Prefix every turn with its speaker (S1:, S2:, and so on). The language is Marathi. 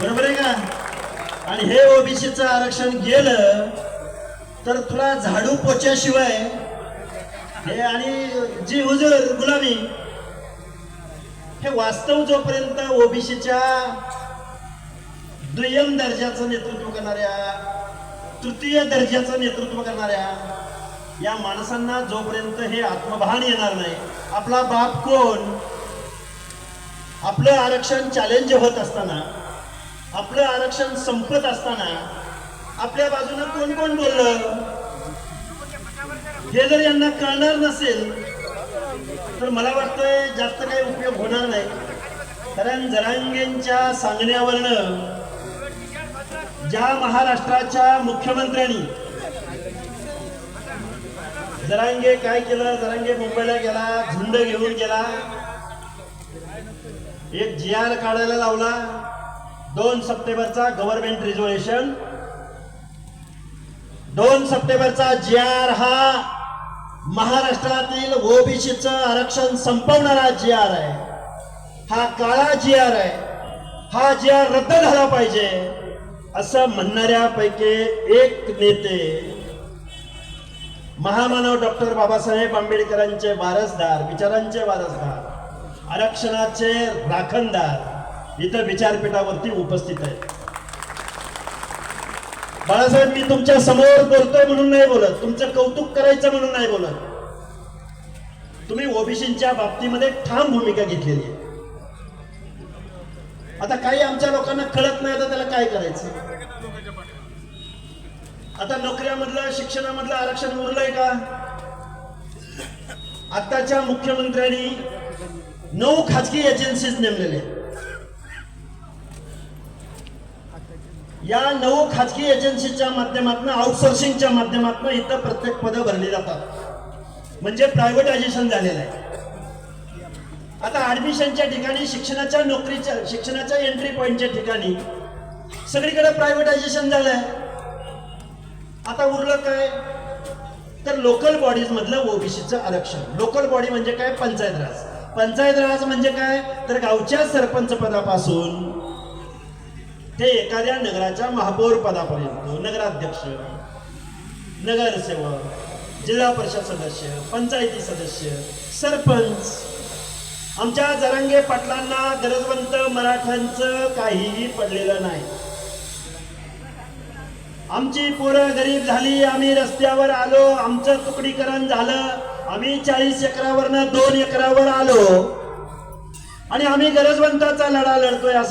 S1: बरोबर आहे का? आणि हे ओबीसीचं आरक्षण गेलं तर तुला झाडू पोच्याशिवाय हे आणि जी हुजूर गुलामी हे वास्तव जोपर्यंत ओबीसीच्या दुय्यम दर्जाचं नेतृत्व करणाऱ्या तृतीय दर्जाचं नेतृत्व करणाऱ्या या माणसांना जोपर्यंत हे आत्मभान येणार नाही आपला बाप कोण? आपलं आरक्षण चॅलेंज होत असताना आपलं आरक्षण संपत असताना आपल्या बाजूनं कोण कोण बोललं? हे जर यांना कळणार नसेल तर मला वाटतंय जास्त काही उपयोग होणार नाही. कारण जरांगेंच्या सांगण्यावरनं ज्या महाराष्ट्राच्या मुख्यमंत्र्यांनी जरांगे काय केलं? जरांगे मुंबईला गेला झुंड घेऊन गेला एक जी आर काढायला लावला दोन सप्टेंबरचा गव्हर्नमेंट रिझोल्युशन दोन सप्टेंबरचा जी आर हा महाराष्ट्रातील ओबीसीचं आरक्षण संपवणारा जी आर आहे. हा काळा जी आर आहे. हा जी आर रद्द झाला पाहिजे असं म्हणणाऱ्यापैकी एक नेते महामानव डॉक्टर बाबासाहेब आंबेडकरांचे वारसदार विचारांचे वारसदार आरक्षणाचे राखणदार इथं विचारपीठावरती उपस्थित आहे. बाळासाहेब मी तुमच्यासमोर बोलतोय म्हणून नाही बोलत. तुमचं कौतुक करायचं म्हणून नाही बोलत. तुम्ही ओबीसीच्या बाबतीमध्ये ठाम भूमिका घेतलेली आहे. आता काही आमच्या लोकांना कळत नाही तर त्याला काय करायचं? आता नोकऱ्यामधलं शिक्षणामधलं आरक्षण उरलंय का? आताच्या मुख्यमंत्र्यांनी नऊ खाजगी एजन्सीज नेमलेले या नऊ खाजगी एजन्सीच्या माध्यमातून आउटसोर्सिंगच्या माध्यमातून इथं प्रत्येक पदं भरली जातात. म्हणजे प्रायव्हेटायझेशन झालेलं आहे. आता ऍडमिशनच्या ठिकाणी शिक्षणाच्या नोकरीच्या शिक्षणाच्या एंट्री पॉईंटच्या ठिकाणी सगळीकडे प्रायव्हेटायझेशन झालंय. आता उरलं काय? तर लोकल बॉडीज मधलं ओबीसीचं आरक्षण. लोकल बॉडी म्हणजे काय? पंचायत राज. पंचायत राज म्हणजे काय? तर गावच्या सरपंच पदापासून ते एखाद्या नगराच्या महापौर पदापर्यंत नगराध्यक्ष नगरसेवक जिल्हा परिषद सदस्य पंचायती सदस्य सरपंच आमच्या जरांगे पाटलांना गरजवंत मराठ्यांचं काहीही पडलेलं नाही. आमची पोरं गरीब झाली आम्ही रस्त्यावर आलो आमचं तुकडीकरण झालं आम्ही चाळीस एकरावरनं दोन एकरावर आलो. आणि आम्ही गरजवंताचा लढा लढतोय असं